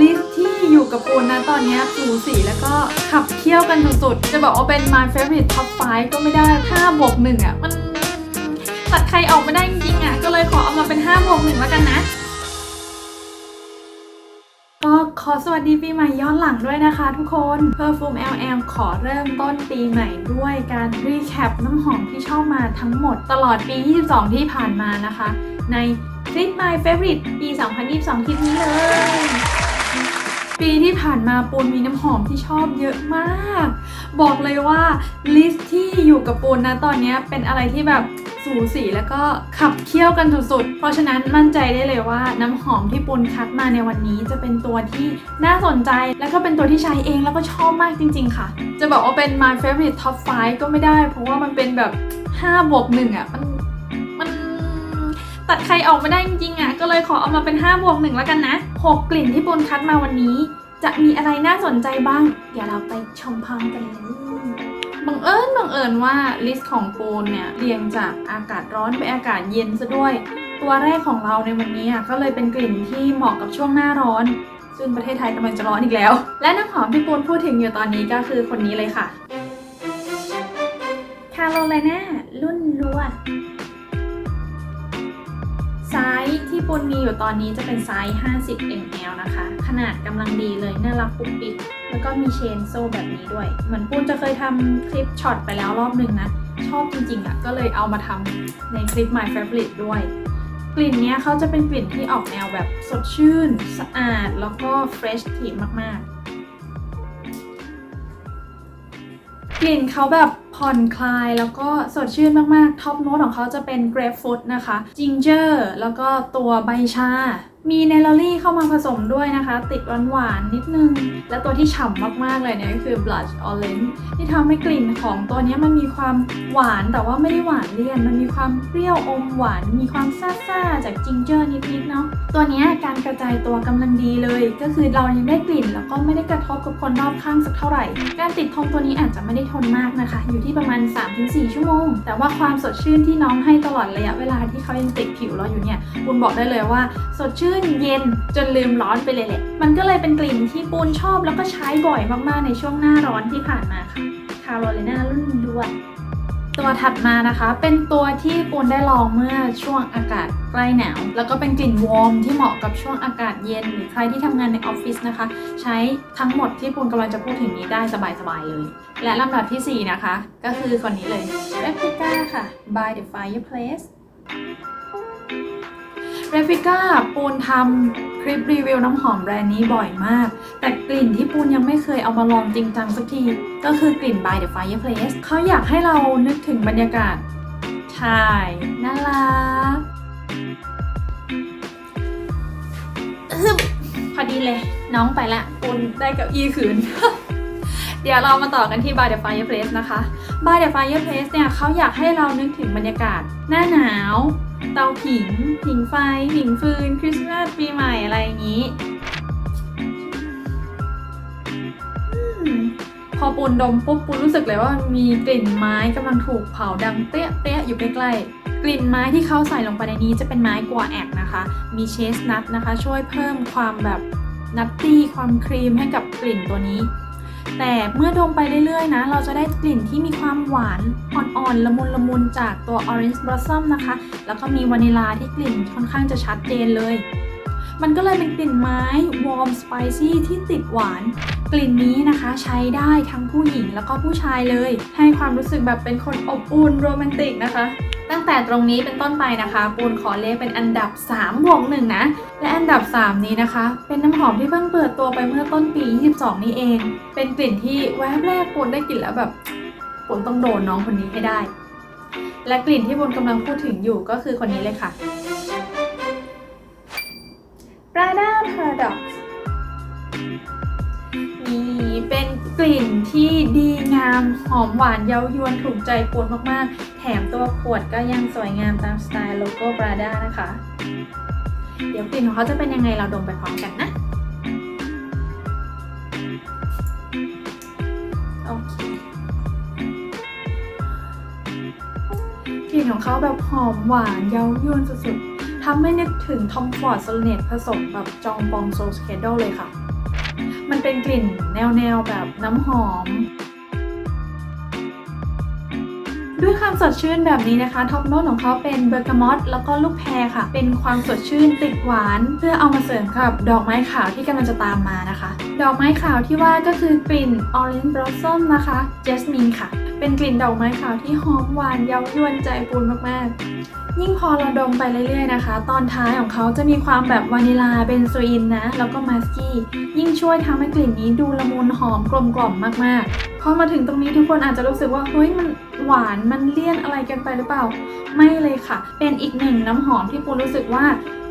ลิสที่อยู่กับปูนนะตอนนี้ยสูสีแล้วก็ขับเคี่ยวกันสุดๆ จะบอกว่าเป็น my favorite top 5 ก็ไม่ได้5บวก1อะ มันตัดใครออกไม่ได้จริงๆอะ ก็เลยขอเอามาเป็น5บวก1แล้วกันนะก็ขอสวัสดีปีใหม่ย้อนหลังด้วยนะคะทุกคน Perfume LL ขอเริ่มต้นปีใหม่ด้วยการรีแคปน้ำหอมที่ชอบมาทั้งหมดตลอดปี 22 ที่ผ่านมานะคะ ในคลิป My Favorite ปี 2022 คลิปนี้เลย ปีที่ผ่านมาปูนมีน้ำหอมที่ชอบเยอะมาก บอกเลยว่าลิสต์ที่อยู่กับปูนนะตอนนี้เป็นอะไรที่แบบสูสีแล้วก็ขับเคี่ยวกันสุดๆ เพราะฉะนั้นมั่นใจได้เลยว่าน้ำหอมที่ปูนคัดมาในวันนี้จะเป็นตัวที่น่าสนใจ แล้วก็เป็นตัวที่ใช้เองแล้วก็ชอบมากจริง ๆ ค่ะ จะบอกว่าเป็น my favorite top 5 ก็ไม่ได้ เพราะว่ามันเป็นแบบ5บวก1อะมันมันตัดใครออกไม่ได้จริงๆอะก็เลยขอเอามาเป็น5บวก1แล้วกันนะ 6 กลิ่นที่ปูนคัดมาวันนี้ จะมีอะไรน่าสนใจบ้าง เดี๋ยวเราไปชมพร้อมกันเลยบังเอิญบังเอิญว่าลิสต์ของปูนเนี่ยเรียงจากอากาศร้อนไปอากาศเย็นซะด้วย ตัวแรกของเราในวันนี้อะก็เลยเป็นกลิ่นที่เหมาะกับช่วงหน้าร้อน ซึ่งประเทศไทยกำลังจะร้อนอีกแล้ว และน้ำหอมที่ปูนพูดถึงอยู่ตอนนี้ก็คือคนนี้เลยค่ะคาโรไลนารุ่นรัว ไซส์ที่ปูนมีอยู่ตอนนี้จะเป็นไซส์ 50 ml นะคะ ขนาดกำลังดีเลย น่ารักปุ๊กปิ๊กแล้วก็มีเชนโซ่แบบนี้ด้วย เหมือนปูนจะเคยทำคลิปช็อตไปแล้วรอบหนึ่งนะ ชอบจริงๆอะ่ะ ก็เลยเอามาทำในคลิป My Favorite ด้วย กลิ่นเนี้ยเขาจะเป็นกลิ่นที่ออกแนวแบบสดชื่น สะอาด แล้วก็เฟรชทีมากๆ กลิ่นเขาแบบ ผ่อนคลายแล้วก็สดชื่นมาก ๆ ท็อปโน้ตของเขาจะเป็นเกร p ฟ r ุตนะคะจิงเจอร์แล้วก็ตัวใบชา มีเนลลี่เข้ามาผสมด้วยนะคะ ติดหวานๆนิดนึง และตัวที่ฉ่ำมาก ๆ เลยเนี่ยก็คือ blush orange ที่ทำให้กลิ่นของตัวนี้มันมีความหวานแต่ว่าไม่ได้หวานเลี่ยน มันมีความเปรี้ยวอมหวาน มีความซ่า ๆ จากจิงเจอร์นิด ๆ เนาะ ตัวนี้การกระจายตัวกำลังดีเลย ก็คือเรายังได้กลิ่น แล้วก็ไม่ได้กระทบกับคนรอบข้างสักเท่าไหร่ การติดทนตัวนี้อาจจะไม่ได้ทนมากนะคะ อยู่ที่ประมาณ 3-4 ชั่วโมง แต่ว่าความสดชื่นที่น้องให้ตลอดระยะเวลาที่เขายังติดผิวเราอยู่เนี่ยปูนบอกได้เลยว่า สดชื่นเย็นจนลืมร้อนไปเลยแหละมันก็เลยเป็นกลิ่นที่ปูนชอบแล้วก็ใช้บ่อยมากๆในช่วงหน้าร้อนที่ผ่านมาค่ะคาโรไลนารุ่นด้วย ตัวถัดมานะคะ เป็นตัวที่ปูนได้ลองเมื่อช่วงอากาศใกล้หนาว แล้วก็เป็นกลิ่นวอร์มที่เหมาะกับช่วงอากาศเย็น หรือใครที่ทำงานในออฟฟิศนะคะ ใช้ทั้งหมดที่ปูนกำลังจะพูดถึงนี้ได้สบายๆเลย และลำดับทีสี่4 นะคะ ก็คือคนนี้เลย Replica ค่ะ by the fireplace Replica ปูนทำ คลิปรีวิวน้ำหอมแบรนด์นี้บ่อยมาก แต่กลิ่นที่ปูนยังไม่เคยเอามาลองจริงจังสักที ก็คือกลิ่น by the fireplace เขาอยากให้เรานึกถึงบรรยากาศชายน่ารักฮึบพอดีเลย น้องไปละปูนได้เกับอีขืน เดี๋ยวเรามาต่อกันที่ by the fireplace นะคะ by the fireplace เนี่ยเขาอยากให้เรานึกถึงบรรยากาศ หน้าหนาว เตาผิง ผิงไฟ ผิงฟืน คริสต์มาส ปีใหม่ อะไรอย่างนี้ พอปูนดมปุ๊บปูนรู้สึกเลยว่ามันมีกลิ่นไม้กำลังถูกเผาดังเปี้ยเปี้ยอยู่ใกล้ๆ กลิ่นไม้ที่เขาใส่ลงไปในนี้จะเป็นไม้กัวแอกนะคะ มีเชสนัทนะคะ ช่วยเพิ่มความแบบนัตตี้ความครีมให้กับกลิ่นตัวนี้ แต่เมื่อดมไปเรื่อยๆนะ เราจะได้กลิ่นที่มีความหวานอ่อนๆละมุนละมุนจากตัว Orange Blossom นะคะ แล้วก็มีวานิลาที่กลิ่นค่อนข้างจะชัดเจนเลย มันก็เลยเป็นกลิ่นไม้ warm spicy ที่ติดหวาน กลิ่นนี้นะคะใช้ได้ทั้งผู้หญิงแล้วก็ผู้ชายเลย ให้ความรู้สึกแบบเป็นคนอบอุ่นโรแมนติกนะคะ ตั้งแต่ตรงนี้เป็นต้นไปนะคะปูนขอเลขเป็นอันดับ3บวกหนึ่งนะและอันดับ 3 นี้นะคะ เป็นน้ำหอมที่เพิ่งเปิดตัวไปเมื่อต้นปี 22 นี้เอง เป็นกลิ่นที่แวบแรกปูนได้กลิ่นแล้วแบบปูนต้องโดนน้องคนนี้ให้ได้ และกลิ่นที่ปูนกำลังพูดถึงอยู่ก็คือคนนี้เลยค่ะ Prada Paradox เป็นกลิ่นที่ดีงามหอมหวานเย้ายวนถูกใจปวนมากๆ แถมตัวขวดก็ยังสวยงามตามสไตล์โลโก้ Prada นะคะ เดี๋ยวกลิ่นของเขาจะเป็นยังไงเราดมไปพร้อมกันนะ โอเคกลิ่นของเขาแบบหอมหวานเย้ายวนสุดๆทำให้นึกถึงทอมฟอร์ดโซลเนตผสมแบบจองปองโซสเคดเลยค่ะ เป็นกลิ่นแนวแนวแบบน้ำหอม ด้วยความสดชื่นแบบนี้นะคะท็อปโน้ตของเขาเป็นเบอร์กามอตแล้วก็ลูกแพรค่ะ เป็นความสดชื่นติดหวาน เพื่อเอามาเสริมกับดอกไม้ขาวที่กำลังจะตามมานะคะ ดอกไม้ขาวที่ว่าก็คือกลิ่น Orange Blossom นะคะ Jasmine ค่ะ เป็นกลิ่นดอกไม้ขาวที่หอมหวานเย้ายวนใจปูนมากๆ ยิ่งพอเราดมไปเรื่อยๆนะคะ ตอนท้ายของเขาจะมีความแบบวานิลาเบนโซอินนะ แล้วก็มาสกี้ ยิ่งช่วยทำให้กลิ่นนี้ดูละมุนหอมกลมกล่อมมากๆ พอมาถึงตรงนี้ทุกคนอาจจะรู้สึกว่า เฮ้ยมันหวานมันเลี่ยนอะไรกันไปหรือเปล่า ไม่เลยค่ะ เป็นอีกหนึ่งน้ำหอมที่ปูรู้สึกว่า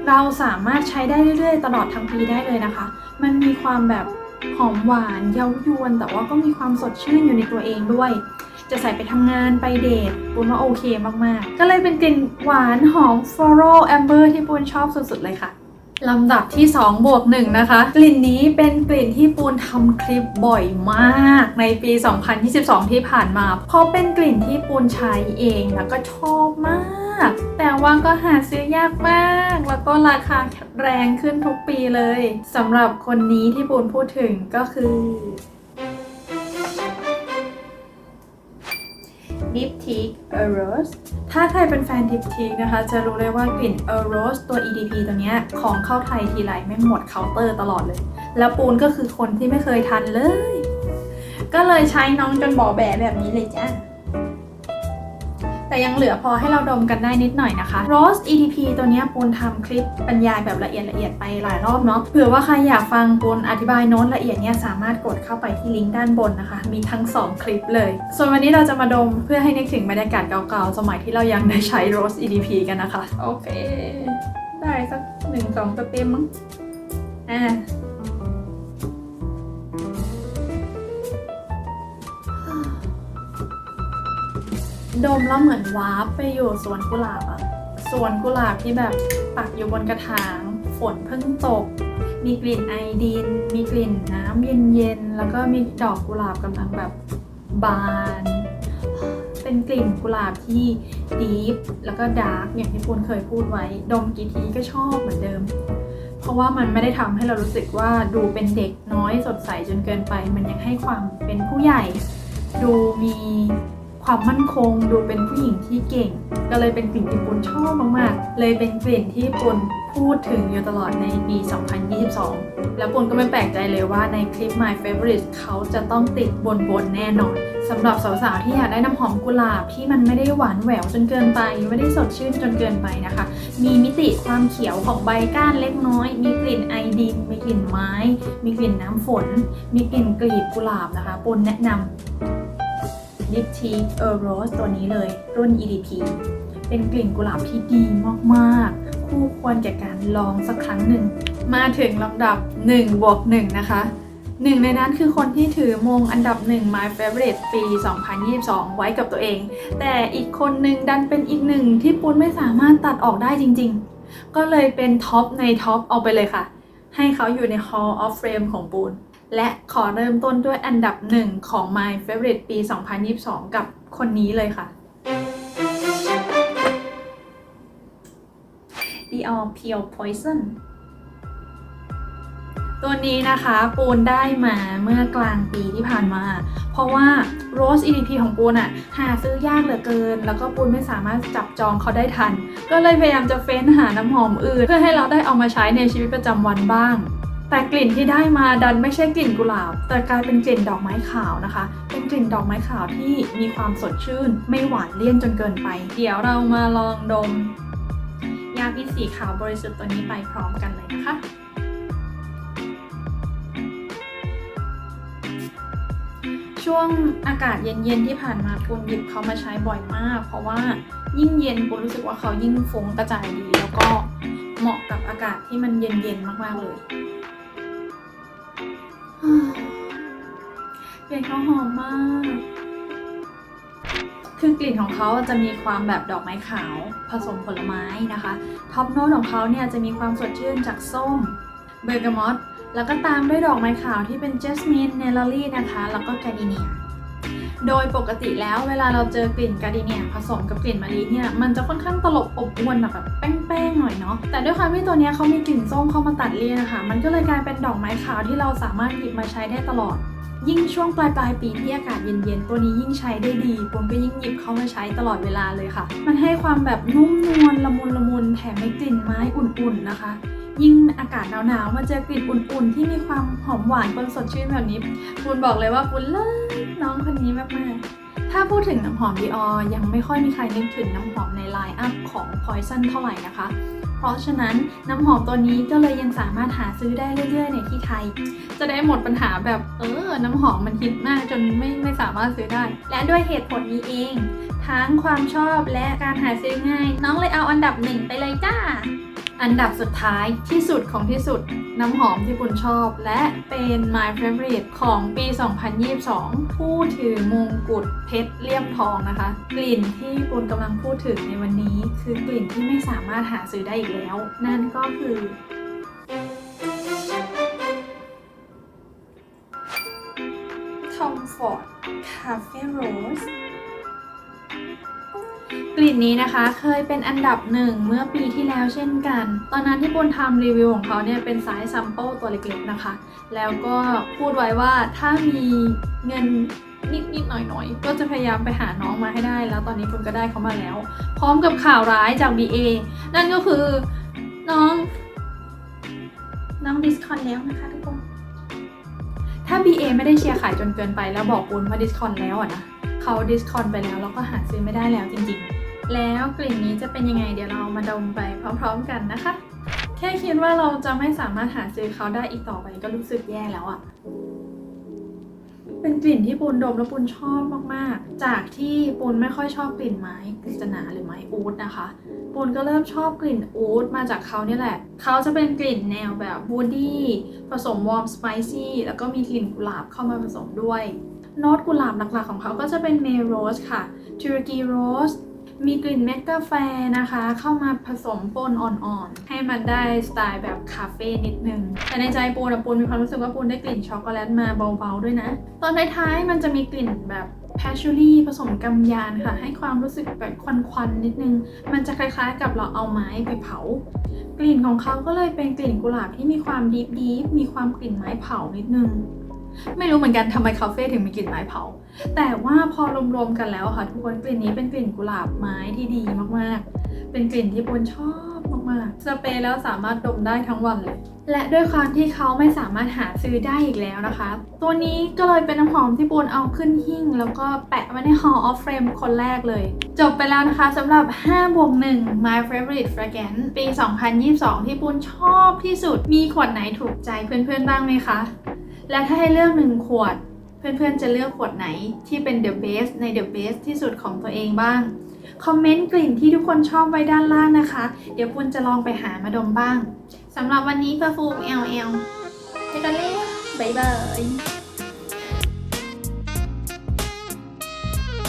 เราสามารถใช้ได้เรื่อยๆ ตลอดทั้งปีได้เลยนะคะ มันมีความแบบหอมหวานเย้ายวน แต่ว่าก็มีความสดชื่นอยู่ในตัวเองด้วย จะใส่ไปทำงานไปเดทปูนว่าโอเคมากๆ ก็เลยเป็นกลิ่นหวานหอม floral amber ที่ปูนชอบสุดๆเลยค่ะลำดับที่2บวก1นะคะ กลิ่นนี้เป็นกลิ่นที่ปูนทำคลิปบ่อยมาก ในปี 2022 ที่ผ่านมา เพราะเป็นกลิ่นที่ปูนใช้เองแล้วก็ชอบมาก แต่ว่าก็หาซื้อยากมาก แล้วก็ราคาแรงขึ้นทุกปีเลยสำหรับคนนี้ที่ปูนพูดถึงก็คือ Deep Teak a r o s ถ้าใครเป็นแฟนนิฟทิกนะคะ จะรู้เลยว่ากลิ่น a r o s ตัว EDP ตัวเนี้ยของเข้าไทยทีไรไม่หมดเคาน์เตอร์ตลอดเลย แล้วปูนก็คือคนที่ไม่เคยทันเลย ก็เลยใช้น้องจนบอแบะแบบนี้เลยจ้า แต่ยังเหลือพอให้เราดมกันได้นิดหน่อยนะคะ Rose EDP ตัวนี้ปูนทำคลิปบรรยายแบบละเอียดละเอียดไปหลายรอบเนาะเผื่อว่าใครอยากฟังปูนอธิบายโน้ตละเอียดเนี่ยสามารถกดเข้าไปที่ลิงก์ด้านบนนะคะ มีทั้ง 2 คลิปเลย ส่วนวันนี้เราจะมาดมเพื่อให้นึกถึงบรรยากาศเก่าๆ สมัยที่เรายังได้ใช้ Rose EDP กันนะคะ โอเค ได้สักหนึ่งสองสเต็มมั้งอ่า ดมแล้วเหมือนวาร์ปไปอยู่สวนกุหลาบอะสวนกุหลาบที่แบบปักอยู่บนกระถาง ฝนเพิ่งตก มีกลิ่นไอดิน มีกลิ่นน้ำเย็นๆ แล้วก็มีดอกกุหลาบกำลังแบบบาน เป็นกลิ่นกุหลาบที่ดีฟแล้วก็ดาร์กอย่างที่ปุณเคยพูดไว้ ดมกี่ทีก็ชอบเหมือนเดิม เพราะว่ามันไม่ได้ทำให้เรารู้สึกว่าดูเป็นเด็กน้อยสดใสจนเกินไป มันยังให้ความเป็นผู้ใหญ่ ดูมี ความมั่นคง ดูเป็นผู้หญิงที่เก่ง ก็เลยเป็นกลิ่นที่ปุณชอบมากๆ เลยเป็นกลิ่นที่ปุณพูดถึงอยู่ตลอดในปี 2022 แล้วปุณก็ไม่แปลกใจเลยว่าในคลิป My Favorite เขาจะต้องติดบนบนแน่นอนสำหรับสาวๆ ที่อยากได้น้ำหอมกุหลาบที่มันไม่ได้หวานแหววจนเกินไป ไม่ได้สดชื่นจนเกินไปนะคะ มีมิติความเขียวของใบก้านเล็กน้อย มีกลิ่นไอดิน มีกลิ่นไม้ มีกลิ่นน้ำฝน มีกลิ่นกลีบกุหลาบนะคะปุณแนะนำ Lip Tea a Rose ตัวนี้เลย รุ่น EDP เป็นกลิ่นกุหลาบที่ดีมากๆ คู่ควรแก่การลองสักครั้งหนึ่ง มาถึงลำดับ1บวก1นะคะหนึ่งในนั้นคือคนที่ถือมงอันดับ1 My Favorite ปี 2022 ไว้กับตัวเอง แต่อีกคนหนึ่งดันเป็นอีกหนึ่งที่ปุ้นไม่สามารถตัดออกได้จริงๆ ก็เลยเป็นท็อปในท็อปเอาไปเลยค่ะ ให้เขาอยู่ใน Hall of Fame ของปูน และขอเริ่มต้นด้วยอันดับหนึ่งของ My Favorite ปี 2022 กับคนนี้เลยค่ะ Dior Pure Poison ตัวนี้นะคะปูนได้มาเมื่อกลางปีที่ผ่านมา เพราะว่า Rose EDP ของปูนอะหาซื้อยากเหลือเกิน แล้วก็ปูนไม่สามารถจับจองเขาได้ทัน ก็เลยพยายามจะเฟ้นหาน้ำหอมอื่น เพื่อให้เราได้เอามาใช้ในชีวิตประจำวันบ้าง แต่กลิ่นที่ได้มาดันไม่ใช่กลิ่นกุหลาบ แต่กลายเป็นกลิ่นดอกไม้ขาวนะคะ เป็นกลิ่นดอกไม้ขาวที่มีความสดชื่น ไม่หวานเลี่ยนจนเกินไป เดี๋ยวเรามาลองดม ยาพิษสีขาวบริสุทธิ์ตัวนี้ไปพร้อมกันเลยนะคะช่วงอากาศเย็นๆที่ผ่านมาปูนหยิบเขามาใช้บ่อยมาก เพราะว่ายิ่งเย็นปูนรู้สึกว่าเขายิ่งฟุ้งกระจายดี แล้วก็เหมาะกับอากาศที่มันเย็นๆมากๆเลย กลิ่นเขาหอมมาก คือกลิ่นของเขาจะมีความแบบดอกไม้ขาวผสมผลไม้นะคะ ท็อปโน้ตของเขาเนี่ยจะมีความสดชื่นจากส้ม เบอร์กามอต แล้วก็ตามด้วยดอกไม้ขาวที่เป็นเจสมินเนลลอรี่นะคะ แล้วก็กาดิเนีย โดยปกติแล้วเวลาเราเจอกลิ่นการดิเนียผสมกับกลิ่นมะลิเนี่ย มันจะค่อนข้างตลบอบอวนแบบแบบแป้งๆหน่อยเนาะ แต่ด้วยความที่ตัวเนี้ยเขามีกลิ่นส้มเข้ามาตัดเลี่ยนนะคะ มันก็เลยกลายเป็นดอกไม้ขาวที่เราสามารถหยิบมาใช้ได้ตลอด ยิ่งช่วงปลายปลายปีที่อากาศเย็นๆ ตัวนี้ยิ่งใช้ได้ดีผมก็ยิ่งหยิบเข้ามาใช้ตลอดเวลาเลยค่ะ มันให้ความแบบนุ่มนวลละมุนละมุนแถมมีกลิ่นไม้อุ่นๆนะคะ ยิ่งอากาศหนาวๆมาเจอกลิ่นอุ่นๆ ที่มีความหอมหวานปนสดชื่นแบบนี้ปุณบอกเลยว่าปุณเลิศน้องคนนี้มากๆ ถ้าพูดถึงน้ำหอมดีออยังไม่ค่อยมีใครนึกถึงน้ำหอมในไลน์อัพของ Poison เท่าไหร่นะคะ เพราะฉะนั้นน้ำหอมตัวนี้ก็เลยยังสามารถหาซื้อได้เรื่อยๆ ในที่ไทย จะได้หมดปัญหาแบบเออ น้ำหอมมันฮิตมากจนไม่ไม่สามารถซื้อได้ และด้วยเหตุผลนี้เอง ทั้งความชอบและการหาซื้อง่าย น้องเลยเอาอันดับหนึ่งไปเลยจ้า อันดับสุดท้ายที่สุดของที่สุดน้ำหอมที่ปุณชอบ และเป็น my favorite ของปี 2022ผู้ถือมงกุฎเพชรเลี่ยมทองนะคะ กลิ่นที่ปุณกำลังพูดถึงในวันนี้ คือกลิ่นที่ไม่สามารถหาซื้อได้อีกแล้ว นั่นก็คือ Comfort Cafe Rose กลิ่นนี้นะคะเคยเป็นอันดับหนึ่งเมื่อปีที่แล้วเช่นกัน ตอนนั้นที่ปุณทำรีวิวของเขาเนี่ยเป็นไซส์ซัมเปิลตัวเล็กๆนะคะ แล้วก็พูดไว้ว่าถ้ามีเงินนิดๆหน่อยๆ ก็จะพยายามไปหาน้องมาให้ได้ แล้วตอนนี้ปุณก็ได้เขามาแล้ว พร้อมกับข่าวร้ายจาก BA นั่นก็คือน้อง น้องดิสคอนแล้วนะคะทุกคน ถ้า BA ไม่ได้เชียร์ขายจนเกินไปแล้วบอกปุณว่าดิสคอนแล้วอะนะเขาดิสคอนไปแล้วแล้วก็หาซื้อไม่ได้แล้วจริงๆ แล้วกลิ่นนี้จะเป็นยังไงเดี๋ยวเรามาดมไปพร้อมๆกันนะคะ แค่คิดว่าเราจะไม่สามารถหาซื้อเขาได้อีกต่อไปก็รู้สึกแย่แล้วอะเป็นกลิ่นที่ปูนดมแล้วปูนชอบมากๆ จากที่ปูนไม่ค่อยชอบกลิ่นไม้กฤษณาหรือไม้อูดนะคะ ปูนก็เริ่มชอบกลิ่นอูดมาจากเขาเนี่ยแหละ เขาจะเป็นกลิ่นแนวแบบวูดดี้ผสมวอร์มสไปซี่แล้วก็มีกลิ่นกุหลาบเข้ามาผสมด้วยโน้ตกุหลาบหลักๆของเขาก็จะเป็นเมโรสค่ะทูรกีโรส มีกลิ่นเม็ดกาแฟนะคะ เข้ามาผสมปนอ่อนๆ ให้มันได้สไตล์แบบคาเฟ่นิดนึง แต่ในใจปูนอะปูนมีความรู้สึกว่าปูนได้กลิ่นช็อกโกแลตมาเบาๆด้วยนะ ตอนท้ายๆมันจะมีกลิ่นแบบแพชชูรี่ผสมกำยานค่ะ ให้ความรู้สึกแบบควันๆนิดนึง มันจะคล้ายๆกับเราเอาไม้ไปเผา กลิ่นของเขาก็เลยเป็นกลิ่นกุหลาบที่มีความดีฟดีฟมีความกลิ่นไม้เผานิดนึง ไม่รู้เหมือนกันทำไมคาเฟ่ถึงมีกลิ่นไม้เผา แต่ว่าพอรวมๆกันแล้วค่ะ ทุกคนกลิ่นนี้เป็นกลิ่นกุหลาบไม้ที่ดีมากๆ เป็นกลิ่นที่ปูนชอบมากๆ สเปรย์แล้วสามารถดมได้ทั้งวันเลย และด้วยความที่เขาไม่สามารถหาซื้อได้อีกแล้วนะคะ ตัวนี้ก็เลยเป็นน้ำหอมที่ปูนเอาขึ้นหิ้ง แล้วก็แปะไว้ใน Hall of Fame คนแรกเลย จบไปแล้วนะคะสำหรับ 5 บวก 1 My Favorite Fragrance ปี 2022 ที่ปูนชอบที่สุด มีขวดไหนถูกใจเพื่อนๆบ้างไหมคะ และถ้าให้เลือกหนึ่งขวด เพื่อนๆจะเลือกขวดไหนที่เป็น the best ใน the best ที่สุดของตัวเองบ้าง คอมเมนต์กลิ่นที่ทุกคนชอบไว้ด้านล่างนะคะ เดี๋ยวปุณจะลองไปหามาดมบ้างสำหรับวันนี้เพอร์ฟูม LL ไปกันเลยบ๊ายบาย